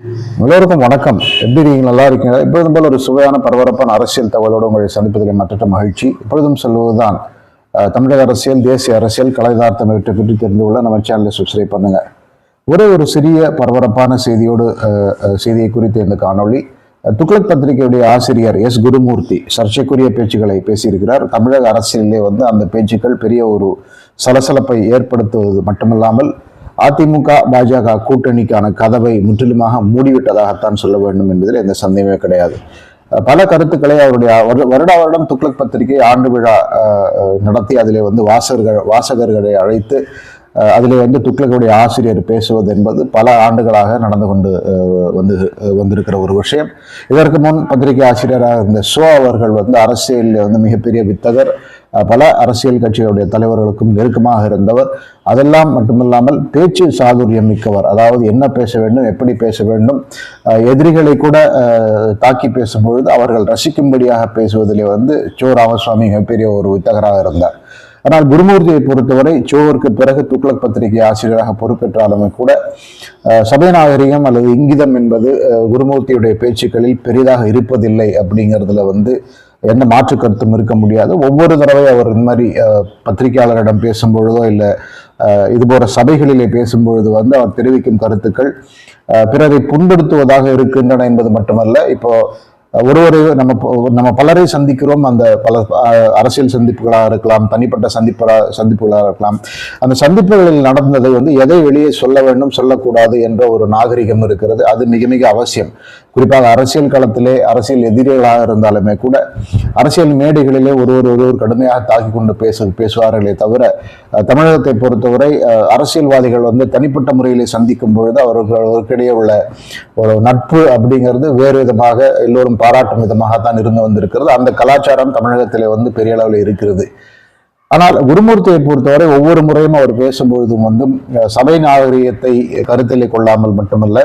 எல்லோருக்கும் வணக்கம். எப்படி நீங்கள் நல்லா இருக்கீங்க எப்பொழுதும் போல ஒரு சுவையான பரபரப்பான அரசியல் தகவலோடு உங்களை சந்திப்பதில் மற்ற மகிழ்ச்சி. எப்பொழுதும் சொல்வதுதான் தமிழக அரசியல் தேசிய அரசியல் கலைதார்த்தம் இவற்றை பற்றி தெரிந்து கொள்ள நம்ம சேனலை சப்ஸ்கிரைப் பண்ணுங்க. ஒரே ஒரு சிறிய பரபரப்பான செய்தியோடு செய்தியை குறித்து இந்த காணொளி. துக்ளக் பத்திரிகையுடைய ஆசிரியர் எஸ். குருமூர்த்தி சர்ச்சைக்குரிய பேச்சுக்களை பேசியிருக்கிறார். தமிழக அரசியலிலே வந்து அந்த பேச்சுக்கள் பெரிய ஒரு சலசலப்பை ஏற்படுத்துவது மட்டுமல்லாமல் அதிமுக பாஜக கூட்டணிக்கான கதவை முற்றிலுமாக மூடிவிட்டதாகத்தான் சொல்ல வேண்டும் என்பதில் எந்த சந்தேகமே கிடையாது. பல கருத்துக்களை அவருடைய வரு- வருடா வருடம் துக்ளக் பத்திரிகை ஆண்டு விழா நடத்தி அதிலே வந்து வாசகர்கள் வாசகர்களை அழைத்து அதில் அதிலே வந்து துக்ளக்குடைய ஆசிரியர் பேசுவது என்பது பல ஆண்டுகளாக நடந்து கொண்டு வந்து வந்திருக்கிற ஒரு விஷயம். இதற்கு முன் பத்திரிகை ஆசிரியராக இருந்த சோ அவர்கள் வந்து அரசியலில் வந்து மிகப்பெரிய வித்தகர் பல அரசியல் கட்சிகளுடைய தலைவர்களுக்கும் நெருக்கமாக இருந்தவர். அதெல்லாம் மட்டுமில்லாமல் பேச்சு சாதுரியம் மிக்கவர். அதாவது என்ன பேச வேண்டும் எப்படி பேச வேண்டும் அஹ், எதிரிகளை கூட தாக்கி பேசும்பொழுது அவர்கள் ரசிக்கும்படியாக பேசுவதிலே வந்து சோ ராமசுவாமி மிகப்பெரிய ஒரு வித்தகராக இருந்தார். ஆனால் குருமூர்த்தியை பொறுத்தவரை சோவருக்கு பிறகு துக்ளக் பத்திரிகை ஆசிரியராக பொறுப்பேற்றாலுமே கூட அஹ், அல்லது இங்கிதம் என்பது குருமூர்த்தியுடைய பேச்சுக்களில் பெரிதாக இருப்பதில்லை அப்படிங்கிறதுல வந்து எந்த மாற்று கருத்தும் இருக்க முடியாது. ஒவ்வொரு தடவை அவர் இந்த மாதிரி பத்திரிகையாளரிடம் பேசும்பொழுதோ இல்லை இது போன்ற சபைகளிலே பேசும்பொழுது வந்து அவர் தெரிவிக்கும் கருத்துக்கள் பிறரை புண்படுத்துவதாக இருக்கின்றன என்பது மட்டுமல்ல. இப்போ ஒரு ஒரு நம்ம நம்ம பலரை சந்திக்கிறோம். அந்த பல அஹ், அரசியல் சந்திப்புகளாக இருக்கலாம் தனிப்பட்ட சந்திப்புகளா சந்திப்புகளாக இருக்கலாம். அந்த சந்திப்புகளில் நடந்ததை வந்து எதை வெளியே சொல்ல வேண்டும் சொல்லக்கூடாது என்ற ஒரு நாகரிகம் இருக்கிறது. அது மிக மிக அவசியம். குறிப்பாக அரசியல் களத்திலே அரசியல் எதிரிகளாக இருந்தாலுமே கூட அரசியல் மேடைகளிலே ஒருவர் ஒருவர் கடுமையாக தாக்கி கொண்டு பேச பேசுவார்களே தவிர தமிழகத்தை பொறுத்தவரை அரசியல்வாதிகள் வந்து தனிப்பட்ட முறையிலே சந்திக்கும் பொழுது அவர்கள் அவருக்கிடையே உள்ள ஒரு நட்பு அப்படிங்கிறது வேறு விதமாக எல்லோரும் பாராட்டும் விதமாகத்தான் இருந்து வந்திருக்கிறது. அந்த கலாச்சாரம் தமிழகத்திலே வந்து பெரிய அளவில் இருக்கிறது. ஆனால் குருமூர்த்தியை பொறுத்தவரை ஒவ்வொரு முறையும் அவர் பேசும்பொழுதும் வந்து சபை நாகரிகத்தை கருத்தில் கொள்ளாமல் மட்டுமல்ல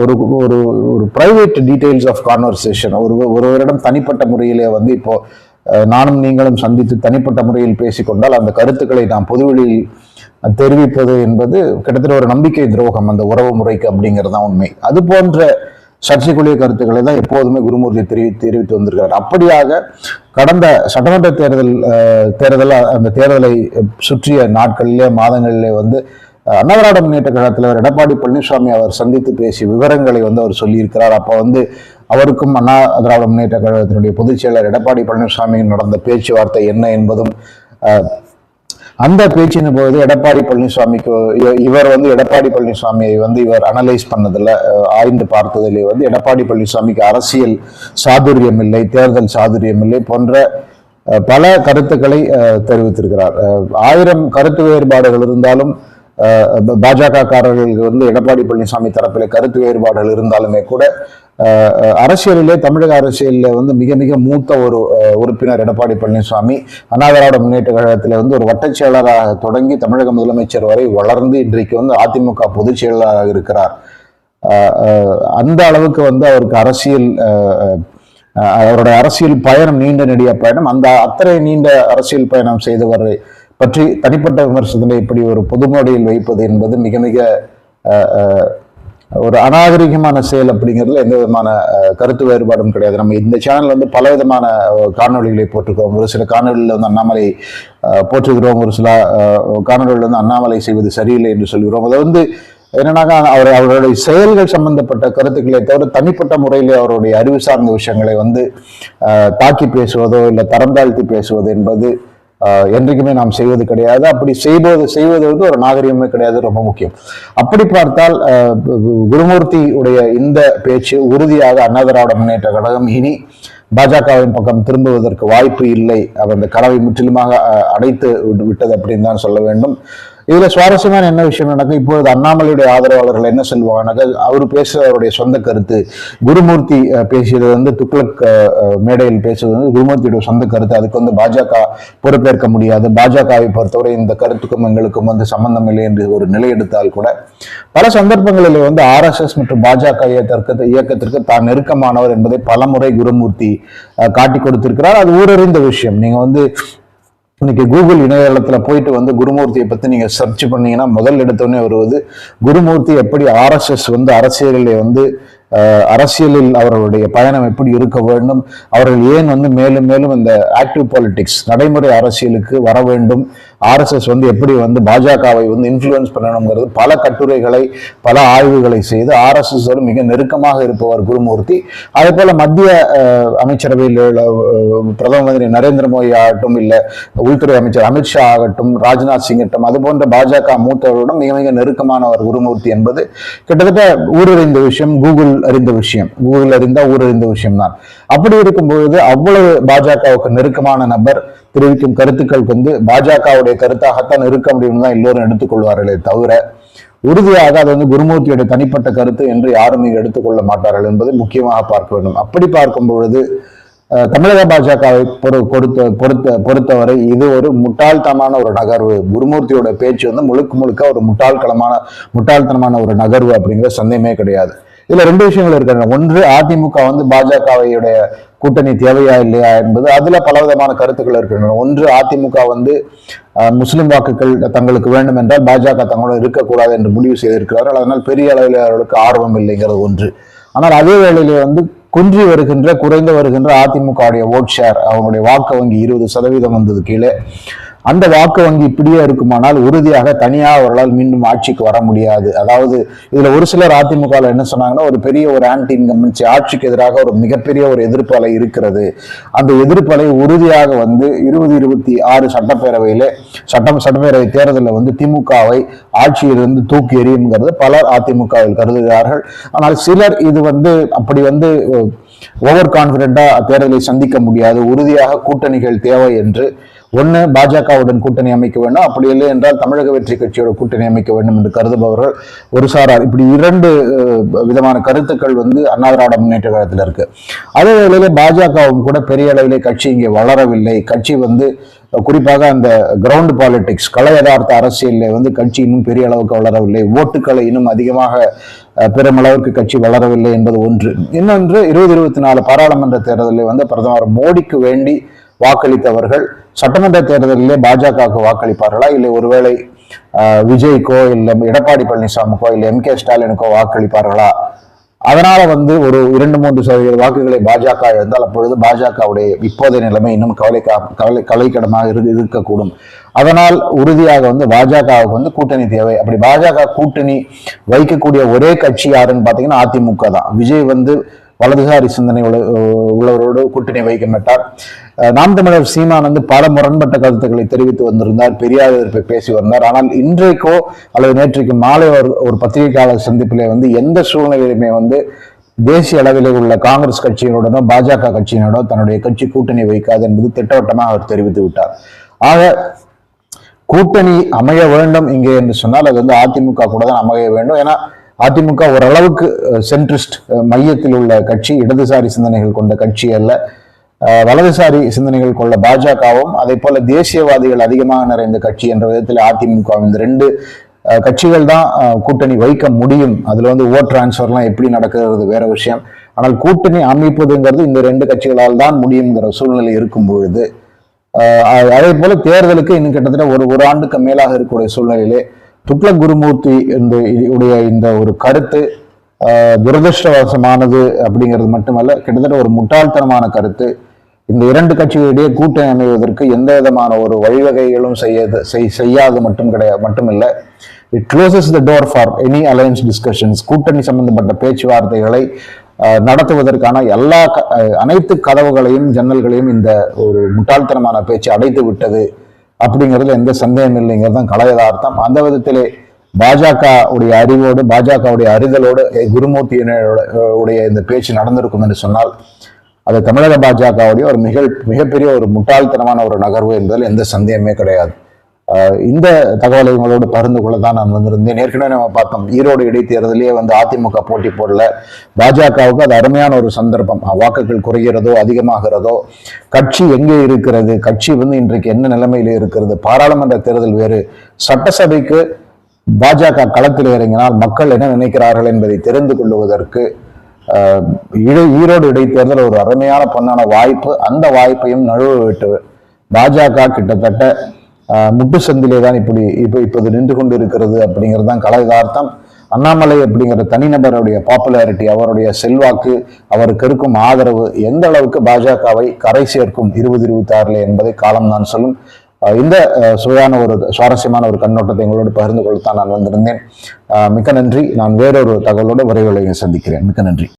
ஒரு ஒரு ஒரு ப்ரைவேட் டீட்டெயில்ஸ் ஆஃப் கான்வர்சேஷன் ஒரு ஒருவரிடம் தனிப்பட்ட முறையிலே வந்து இப்போ நானும் நீங்களும் சந்தித்து தனிப்பட்ட முறையில் பேசிக்கொண்டால் அந்த கருத்துக்களை நாம் பொதுவெளியில் தெரிவிப்பது என்பது கிட்டத்தட்ட ஒரு நம்பிக்கை துரோகம் அந்த உறவு முறைக்கு அப்படிங்கிறது தான் உண்மை. அது போன்ற சர்ச்சைக்குரிய கருத்துக்களை தான் எப்போதுமே குருமூர்த்தி தெரிவி தெரிவித்து வந்திருக்கிறார். அப்படியாக கடந்த சட்டமன்ற தேர்தல் தேர்தல் அந்த தேர்தலை சுற்றிய நாட்களிலே மாதங்களிலே வந்து அன்னவராட முன்னேற்ற கழக தலைவர் எடப்பாடி பழனிசாமி அவர் சந்தித்து பேசிய விவரங்களை வந்து அவர் சொல்லியிருக்கிறார். அப்போ வந்து அவருக்கும் அண்ணா திராவிட முன்னேற்ற கழகத்தினுடைய பொதுச் செயலர் எடப்பாடி பழனிசாமி நடந்த பேச்சுவார்த்தை என்ன என்பதும் அஹ், அந்த பேச்சின் போது எடப்பாடி பழனிசாமிக்கு இவர் வந்து எடப்பாடி பழனிசாமியை வந்து இவர் அனலைஸ் பண்ணதில் ஆய்ந்து பார்த்ததிலே வந்து எடப்பாடி பழனிசாமிக்கு அரசியல் சாதுரியம் இல்லை தேர்தல் சாதுரியம் இல்லை போன்ற அஹ், பல கருத்துக்களை அஹ், தெரிவித்திருக்கிறார். அஹ், ஆயிரம் கருத்து வேறுபாடுகள் இருந்தாலும் பாஜக காரர்களுக்கு வந்து எடப்பாடி பழனிசாமி தரப்பில் கருத்து வேறுபாடுகள் இருந்தாலுமே கூட அஹ், அரசியலிலே தமிழக அரசியலில் வந்து மிக மிக மூத்த ஒரு உறுப்பினர் எடப்பாடி பழனிசாமி அண்ணாதிராவிட முன்னேற்ற கழகத்தில் வந்து ஒரு வட்டச் செயலராக தொடங்கி தமிழக முதலமைச்சர் வரை வளர்ந்து இன்றைக்கு வந்து அதிமுக பொதுச் செயலராக இருக்கிறார். அஹ், அந்த அளவுக்கு வந்து அவருக்கு அரசியல் அவருடைய அரசியல் பயணம் நீண்ட நெடிய பயணம். அந்த அத்தனை நீண்ட அரசியல் பயணம் செய்தவரை பற்றி தனிப்பட்ட விமர்சனத்தை இப்படி ஒரு பொதுமொழியில் வைப்பது என்பது மிக மிக ஒரு அநாகரிகமான செயல் அப்படிங்கிறதுல எந்த விதமான கருத்து வேறுபாடும் கிடையாது. நம்ம இந்த சேனல் வந்து பல விதமான காணொலிகளை காணொளிகளை போட்டிருக்கோம். ஒரு சில காணொளியில் வந்து அண்ணாமலை அஹ், போற்றுகிறோம். ஒரு சில அஹ், வந்து அண்ணாமலை செய்வது சரியில்லை என்று சொல்கிறோம் அதை வந்து என்னன்னாக்கா அவர் அவருடைய செயல்கள் சம்பந்தப்பட்ட கருத்துக்களை தவிர தனிப்பட்ட முறையில் அவருடைய அறிவு சார்ந்த விஷயங்களை வந்து தாக்கி பேசுவதோ இல்லை தரம் தாழ்த்தி பேசுவது என்பது என்றைக்குமே நாம் செய்வது கிடையாது. அப்படி செய்வது செய்வது வந்து ஒரு நாகரிகமே கிடையாது ரொம்ப முக்கியம். அப்படி பார்த்தால் குருமூர்த்தி உடைய இந்த பேச்சு உறுதியாக அண்ணா திராவிட முன்னேற்ற கழகம் இனி பாஜகவின் பக்கம் திரும்புவதற்கு வாய்ப்பு இல்லை. அவர் அந்த கனவை முற்றிலுமாக அடைத்து விட்டு- விட்டது அப்படின்னு தான் சொல்ல வேண்டும். இதுல சுவாரஸ்யமான என்ன விஷயம் நடக்கும் இப்பொழுது அண்ணாமலையுடைய ஆதரவாளர்கள் என்ன சொல்லுவாங்கன்னாக்கா அவர் பேசுற அவருடைய சொந்த கருத்து. குருமூர்த்தி பேசியது வந்து துக்ளக் மேடையில் பேசுவது வந்து குருமூர்த்தியுடைய சொந்த கருத்து. அதுக்கு வந்து பாஜக பொறுப்பேற்க முடியாது. பாஜகவை பொறுத்தவரை இந்த கருத்துக்கும் எங்களுக்கும் வந்து சம்பந்தம் இல்லை என்று ஒரு நிலை எடுத்தால் கூட பல சந்தர்ப்பங்களில் வந்து ஆர்எஸ்எஸ் மற்றும் பாஜக இயக்கத்திற்கு இயக்கத்திற்கு தான் நெருக்கமானவர் என்பதை பலமுறை குருமூர்த்தி காட்டி கொடுத்திருக்கிறார். அது ஊரறிந்த விஷயம். நீங்க வந்து இன்னைக்கு கூகுள் இணையதளத்தில் போயிட்டு வந்து குருமூர்த்தியை பற்றி நீங்கள் சர்ச் பண்ணீங்கன்னா முதல் எடுத்தோடனே வருவது குருமூர்த்தி எப்படி ஆர்எஸ்எஸ் வந்து அரசியலில் வந்து அரசியலில் அவர்களுடைய பயணம் எப்படி இருக்க வேண்டும் அவர்கள் ஏன் வந்து மேலும் மேலும் இந்த ஆக்டிவ் பாலிடிக்ஸ் நடைமுறை அரசியலுக்கு வர வேண்டும் ஆர்எஸ்எஸ் வந்து எப்படி வந்து பாஜகவை வந்து இன்ஃப்ளூயன்ஸ் பண்ணணுங்கிறது பல கட்டுரைகளை பல ஆய்வுகளை செய்து ஆர்எஸ்எஸோடு மிக நெருக்கமாக இருப்பவர் குருமூர்த்தி. அதே போல மத்திய அமைச்சரவையில் உள்ள பிரதம மந்திரி நரேந்திர மோடி ஆகட்டும் இல்ல உள்துறை அமைச்சர் அமித்ஷா ஆகட்டும் ராஜ்நாத் சிங் ஆகட்டும் அது போன்ற பாஜக மூத்தவர்களுடன் மிக மிக நெருக்கமானவர் குருமூர்த்தி என்பது கிட்டத்தட்ட ஊரறிந்த விஷயம் கூகுள் அறிந்த விஷயம். கூகுள் அறிந்த ஊரறிந்த விஷயம் தான் அப்படி இருக்கும்போது அவ்வளவு பாஜகவுக்கு நெருக்கமான நபர் தெரிவிக்கும் கருத்துக்களுக்கு வந்து பாஜகவுடைய கருத்தாகத்தான் இருக்க முடியும் தான் எல்லோரும் எடுத்துக்கொள்வார்களே தவிர உறுதியாக அது வந்து குருமூர்த்தியுடைய தனிப்பட்ட கருத்து என்று யாரும் இங்கு எடுத்துக்கொள்ள மாட்டார்கள் என்பதை முக்கியமாக பார்க்க வேண்டும். அப்படி பார்க்கும் பொழுது தமிழக பாஜகவை பொறுத்த பொறுத்த பொறுத்தவரை இது ஒரு முட்டாள்தனமான ஒரு நகர்வு. குருமூர்த்தியோட பேச்சு வந்து முழுக்க முழுக்க ஒரு முட்டாள்களமான முட்டாள்தனமான ஒரு நகர்வு அப்படிங்கிற சந்தேகமே கிடையாது. இதுல ரெண்டு விஷயங்கள் இருக்காங்க. ஒன்று அதிமுக வந்து பாஜகவையுடைய கூட்டணி தேவையா இல்லையா என்பது அதுல பலவிதமான கருத்துக்கள் இருக்கின்றன. ஒன்று அதிமுக வந்து முஸ்லிம் வாக்குகள் தங்களுக்கு வேண்டும் என்றால் பாஜக தங்களோட இருக்கக்கூடாது என்று முடிவு செய்திருக்கிறார்கள். அதனால் பெரிய அளவில் அவர்களுக்கு ஆர்வம் இல்லைங்கிறது ஒன்று. ஆனால் அதே வேளையிலே வந்து குன்றி வருகின்ற குறைந்து வருகின்ற அதிமுகவுடைய ஓட் ஷேர் அவங்களுடைய வாக்கு வங்கி இருபது சதவீதம் வந்தது கீழே. அந்த வாக்கு வங்கி இப்படியே இருக்குமானால் உறுதியாக தனியாக அவர்களால் மீண்டும் ஆட்சிக்கு வர முடியாது. அதாவது இதுல ஒரு சிலர் அதிமுக என்ன சொன்னாங்கன்னா ஒரு பெரிய ஒரு ஆன்டி இன்கம்பன்சி ஆட்சிக்கு எதிராக ஒரு மிகப்பெரிய ஒரு எதிர்ப்பு அலை இருக்கிறது. அந்த எதிர்ப்பு அலை உறுதியாக வந்து இருபது இருபத்தி ஆறு சட்டப்பேரவையில சட்டம் சட்டப்பேரவை தேர்தலில் வந்து திமுகவை ஆட்சியிலிருந்து தூக்கி எறியுங்கிறது பலர் அதிமுகவில் கருதுகிறார்கள். ஆனால் சிலர் இது வந்து அப்படி வந்து ஓவர் கான்பிடண்டா தேர்தலை சந்திக்க முடியாது. உறுதியாக கூட்டணிகள் தேவை என்று ஒன்று பாஜகவுடன் கூட்டணி அமைக்க வேண்டும் அப்படி இல்லை என்றால் தமிழக வெற்றி கட்சியோட கூட்டணி அமைக்க வேண்டும் என்று கருதுபவர்கள் ஒரு சாரார். இப்படி இரண்டு விதமான கருத்துக்கள் வந்து அண்ணா திராவிட முன்னேற்ற காலத்தில் இருக்கு. அதே வேளையில பாஜகவும் கூட பெரிய அளவிலே கட்சி இங்கே வளரவில்லை. கட்சி வந்து குறிப்பாக அந்த கிரவுண்ட் பாலிடிக்ஸ் கலை யதார்த்த அரசியலில் வந்து கட்சி இன்னும் பெரிய அளவுக்கு வளரவில்லை. ஓட்டுக்களை இன்னும் அதிகமாக பெருமளவிற்கு பெருமளவுக்கு கட்சி வளரவில்லை என்பது ஒன்று. இன்னொன்று இருபது இருபத்தி நாலு பாராளுமன்ற தேர்தலில் வந்து பிரதமர் மோடிக்கு வேண்டி வாக்களித்தவர்கள். சட்டமன்ற தேர்தலிலே பாஜகவுக்கு வாக்களிப்பார்களா? இல்லை ஒருவேளை விஜய்க்கோ இல்லை எடப்பாடி பழனிசாமிக்கோ இல்லை எம் கே ஸ்டாலினுக்கோ வாக்களிப்பார்களா? அதனால வந்து ஒரு இரண்டு மூன்று சதவீத வாக்குகளை பாஜக இருந்தால் அப்பொழுது பாஜகவுடைய இப்போதைய நிலைமை இன்னும் கவலை கவலை கவலைக்கிடமாக இரு இருக்கக்கூடும். அதனால் உறுதியாக வந்து பாஜகவுக்கு வந்து கூட்டணி தேவை. அப்படி பாஜக கூட்டணி வைக்கக்கூடிய ஒரே கட்சி யாருன்னு பார்த்தீங்கன்னா அதிமுக தான். விஜய் வந்து வலதுசாரி சிந்தனை உள்ள உள்ளவரோடு கூட்டணி வைக்க மாட்டார். நாம் தமிழர் சீமான் வந்து பல முரண்பட்ட கருத்துக்களை தெரிவித்து வந்திருந்தார். பெரியார் எதிர்ப்பை பேசி வந்தார். ஆனால் இன்றைக்கோ அல்லது நேற்றைக்கு மாலை ஒரு ஒரு பத்திரிகையாளர் சந்திப்பிலே வந்து எந்த சூழ்நிலையிலுமே வந்து தேசிய அளவிலே உள்ள காங்கிரஸ் கட்சியினுடனோ பாஜக கட்சியினோடோ தன்னுடைய கட்சி கூட்டணி வைக்காது என்பது திட்டவட்டமாக அவர் தெரிவித்து விட்டார். ஆக கூட்டணி அமைய வேண்டும் இங்கே என்று சொன்னால் அது வந்து அதிமுக கூட தான் அமைய வேண்டும். ஏன்னா அதிமுக ஓரளவுக்கு சென்ட்ரிஸ்ட் மையத்தில் உள்ள கட்சி இடதுசாரி சிந்தனைகள் கொண்ட கட்சி அல்ல. வலதுசாரி சிந்தனைகள் கொள்ள பாஜகவும் அதே போல தேசியவாதிகள் அதிகமாக நிறைந்த கட்சி என்ற விதத்தில் அதிமுக இந்த ரெண்டு கட்சிகள் தான் கூட்டணி வைக்க முடியும். அதுல வந்து ஓட் டிரான்ஸ்ஃபர்லாம் எப்படி நடக்கிறது வேற விஷயம். ஆனால் கூட்டணி அமைப்பதுங்கிறது இந்த ரெண்டு கட்சிகளால் தான் முடியுங்கிற சூழ்நிலை இருக்கும் பொழுது அதே போல தேர்தலுக்கு இன்னும் கிட்டத்தட்ட ஒரு ஒரு ஆண்டுக்கு மேலாக இருக்கக்கூடிய சூழ்நிலையிலே துக்ளக் குருமூர்த்தி இந்த உடைய இந்த ஒரு கருத்து துரதிருஷ்டவசமானது அப்படிங்கிறது மட்டுமல்ல கிட்டத்தட்ட ஒரு முட்டாள்தனமான கருத்து. இந்த இரண்டு கட்சிகளிடையே கூட்டணி அமைவதற்கு எந்த விதமான ஒரு வழிவகைகளும் செய்ய செய்- செய்யாது மட்டும் கிடையாது மட்டுமில்லை. It closes the door for any alliance discussions கூட்டணி சம்பந்தப்பட்ட பேச்சுவார்த்தைகளை நடத்துவதற்கான எல்லா க- அனைத்து கதவுகளையும் ஜன்னல்களையும் இந்த ஒரு முட்டாள்தனமான பேச்சு அடைத்து விட்டது அப்படிங்கிறதுல எந்த சந்தேகம் இல்லைங்கிறது தான் கலையதார்த்தம் அந்த விதத்திலே பாஜக உடைய அறிவோடு பாஜகவுடைய அறிதலோடு அஹ், உடைய இந்த பேச்சு நடந்திருக்கும் என்று சொன்னால் அது தமிழக பாஜகவுடைய ஒரு மிக மிகப்பெரிய ஒரு முட்டாள்தனமான ஒரு நகர்வு என்பதில் எந்த சந்தேகமே கிடையாது. இந்த தகவலை உங்களோடு பகிர்ந்து கொள்ள தான் நான் வந்திருந்தேன். ஏற்கனவே நம்ம பார்த்தோம் ஈரோடு இடைத்தேர்தலே வந்து அதிமுக போட்டி போடல. பாஜகவுக்கு அது அருமையான ஒரு சந்தர்ப்பம். வாக்குகள் குறைகிறதோ அதிகமாகிறதோ கட்சி எங்கே இருக்கிறது கட்சி வந்து இன்றைக்கு என்ன நிலைமையில இருக்கிறது பாராளுமன்ற தேர்தல் வேறு. சட்டசபைக்கு பாஜக களத்தில் இறங்கினால் மக்கள் என்ன நினைக்கிறார்கள் என்பதை தெரிந்து கொள்வதற்கு ஈரோடு இடைத்தேர்தல் ஒரு அருமையான பொன்னான வாய்ப்பு. அந்த வாய்ப்பையும் நழுவ விட்டு பாஜக கிட்டத்தட்ட முட்டு சந்திலே தான் இப்படி இப்போ இப்போது நின்று கொண்டு இருக்கிறது அப்படிங்கிறது தான் கலை யதார்த்தம் அண்ணாமலை அப்படிங்கிற தனிநபருடைய பாப்புலாரிட்டி அவருடைய செல்வாக்கு அவருக்கு இருக்கும் ஆதரவு எந்த அளவுக்கு பாஜகவை கரை சேர்க்கும் இருபது இருபத்தி ஆறுல என்பதை காலம் நான் சொல்லும். இந்த சுவையான ஒரு சுவாரஸ்யமான ஒரு கண்ணோட்டத்தை எங்களோடு பகிர்ந்து கொள்ளத்தான் நான் வந்திருந்தேன். மிக்க நன்றி. நான் வேறொரு தகவலோடு விரைவில் சந்திக்கிறேன். மிக்க நன்றி.